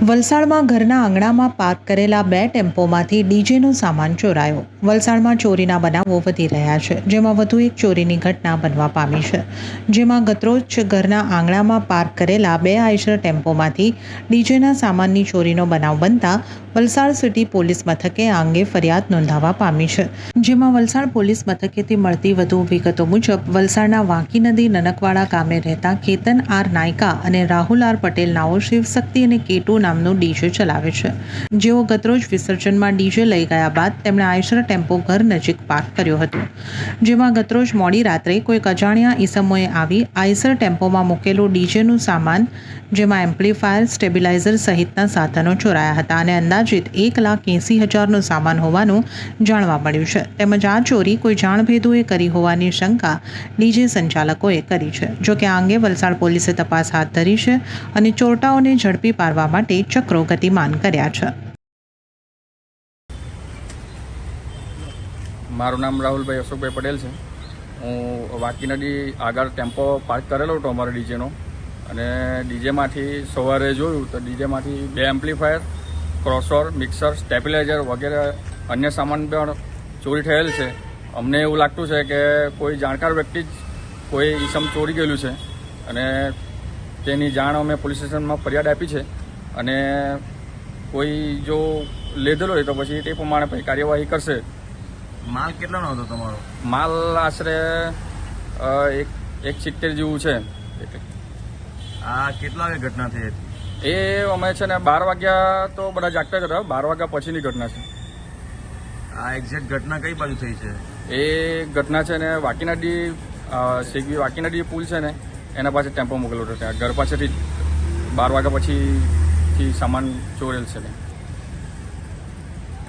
વલસાડમાં ઘરના આંગણામાં પાર્ક કરેલા બે ટેમ્પોમાંથી ડીજેનો સામાન ચોરાયો. વલસાડમાં ચોરીના બનાવો વધી રહ્યા છે, જેમાં વધુ એક ચોરીની ઘટના બનવા પામી છે. જેમાં ગતરોજ ઘરના આંગણામાં પાર્ક કરેલા બે આઈશર ટેમ્પોમાંથી ડીજેના સામાનની ચોરીનો બનાવ બનતા વલસાડ સિટી પોલીસ મથકે આ અંગે ફરિયાદ નોંધાવા પામી છે. જેમાં વલસાડ પોલીસ મથકેથી મળતી વધુ વિગતો મુજબ, વલસાડના વાંકી નદી નનકવાડા ગામે રહેતા કેતન આર નાયકા અને રાહુલ આર પટેલ નાઓ શિવશક્તિ અને કેટુ નામનું ડીજે ચલાવે છે. જેઓ ગતરોજ વિસર્જનમાં ડીજે લઈ ગયા બાદ તેમણે આયસર ટેમ્પો ઘર નજીક પાર્ક કર્યો હતો. જેમાં ગતરોજ મોડી રાત્રે કોઈક અજાણ્યા ઈસમોએ આવી આયસર ટેમ્પોમાં મૂકેલું ડીજેનું સામાન, જેમાં એમ્પ્લીફાયર, સ્ટેબિલાઇઝર સહિતના સાધનો ચોરાયા હતા અને અંદાજિત એક લાખ એંસી હજારનો સામાન હોવાનું જાણવા મળ્યું છે. તેમજ આ ચોરી કોઈ જાણભેદુએ કરી હોવાની શંકા ડીજે સંચાલકોએ કરી છે. જોકે આ અંગે વલસાડ પોલીસે તપાસ હાથ ધરી છે અને ચોરટાઓને ઝડપી પાડવા માટે ચક્રો ગતિમાન કર્યા છે. મારું નામ રાહુલભાઈ અશોકભાઈ પટેલ છે. હું વાકી નદી આગળ ટેમ્પો પાર્ક કરેલો હતો અમારા ડીજેનો. અને ડીજેમાંથી સવારે જોયું તો ડીજેમાંથી બે એમ્પ્લીફાયર, ક્રોસર, મિક્સર, સ્ટેબિલાઇઝર વગેરે અન્ય સામાન પણ ચોરી થયેલ છે. અમને એવું લાગતું છે કે કોઈ જાણકાર વ્યક્તિ જ કોઈ ઈસમ ચોરી ગયેલું છે અને તેની જાણ અમે પોલીસ સ્ટેશનમાં ફરિયાદ આપી છે અને કોઈ જો લીધેલો હોય તો પછી તે પ્રમાણે પછી કાર્યવાહી કરશે. માલ કેટલાનો હતો તમારો? માલ આશરે એક એક સિત્તેર જેવું છે. આ કેટલા ઘટના થઈ હતી? એ અમે છે ને બાર વાગ્યા તો બધા જાગતા જ હતા. બાર વાગ્યા પછીની ઘટના છે. આ એક્ઝેક્ટ ઘટના કઈ બાજુ થઈ છે? એ ઘટના છે ને, વાકીનાડી શેગવી, વાકીનાડી પુલ છે ને, એના પાસે ટેમ્પો મોકલેલો હતો ત્યાં. ઘર પાસેથી બાર વાગ્યા પછીથી સામાન ચોરેલ છે ને